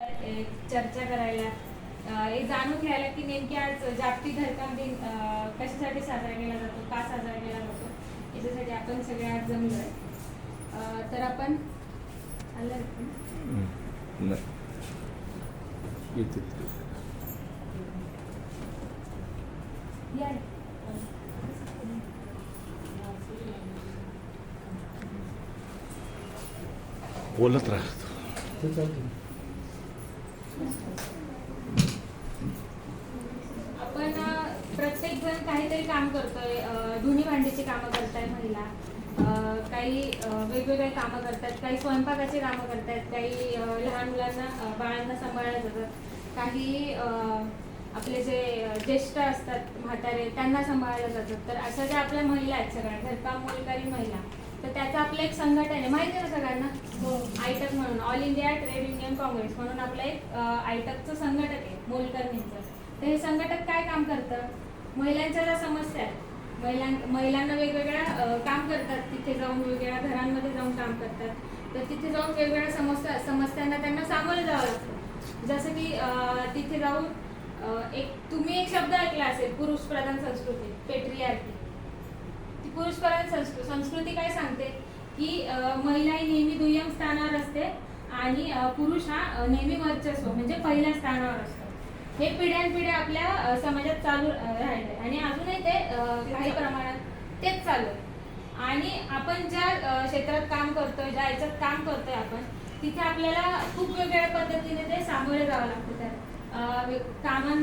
एक चर्चा करायला एक जाणून घ्यायला की नेमकी आज जागतिक घरकाम दिन कशासाठी साजरा केला जातो का साजरा केला जातो याच्यासाठी आपण सगळे आज जमलो आहे तर आपण आलं नाही. येते. या. बोलत राहतो आपण प्रत्येक जण काहीतरी काम करतोय. धुणी भांडीची कामं करताय महिला. काही वेगवेगळ्या वेगवेगळे कामं करतात. काही स्वयंपाकाची कामं करतात. काही लहान मुलांना बाळांना सांभाळल्या जातात. काही आपले जे ज्येष्ठ असतात म्हातारे त्यांना सांभाळल्या जातात. तर अशा ज्या आपल्या महिला आहेत सगळ्या घरकाम मोलकरी महिला तर त्याचं आपलं एक संघटन आहे. माहिती आहे ना सगळ्यांना? हो, आयटक म्हणून all India trade union Congress म्हणून आपलं एक आयटकचं संघटक आहे मोलकरणीचं. तर हे संघटक काय काम करतं? महिलांच्या ज्या समस्या आहेत महिलां महिलांना वेगवेगळ्या काम करतात तिथे जाऊन वेगवेगळ्या घरांमध्ये जाऊन काम करतात. तर तिथे जाऊन वेगवेगळ्या समस्या समस्यांना त्यांना सामोरं जावं लागतं. जसं की तिथे जाऊन एक तुम्ही एक शब्द ऐकला असेल पुरुष प्रधान संस्कृती पेट्रियार्की. ती पुरुष प्रधान संस्कृ संस्कृती काय सांगते? की महिला ही नेहमी दुय्यम स्थानावर असते आणि पुरुष हा नेहमी वर्चस्व म्हणजे पहिल्या स्थानावर असतो. हे पिढ्यानपिढ्या आपल्या समाजात चालू राहिले. आणि अजूनही ते काही प्रमाणात तेच चालू आहे. आणि आपण ज्या क्षेत्रात काम करतोय ज्या याच्यात काम करतोय आपण तिथे आपल्याला खूप वेगवेगळ्या पद्धतीने ते सामोरे जावं लागतं. त्या कामां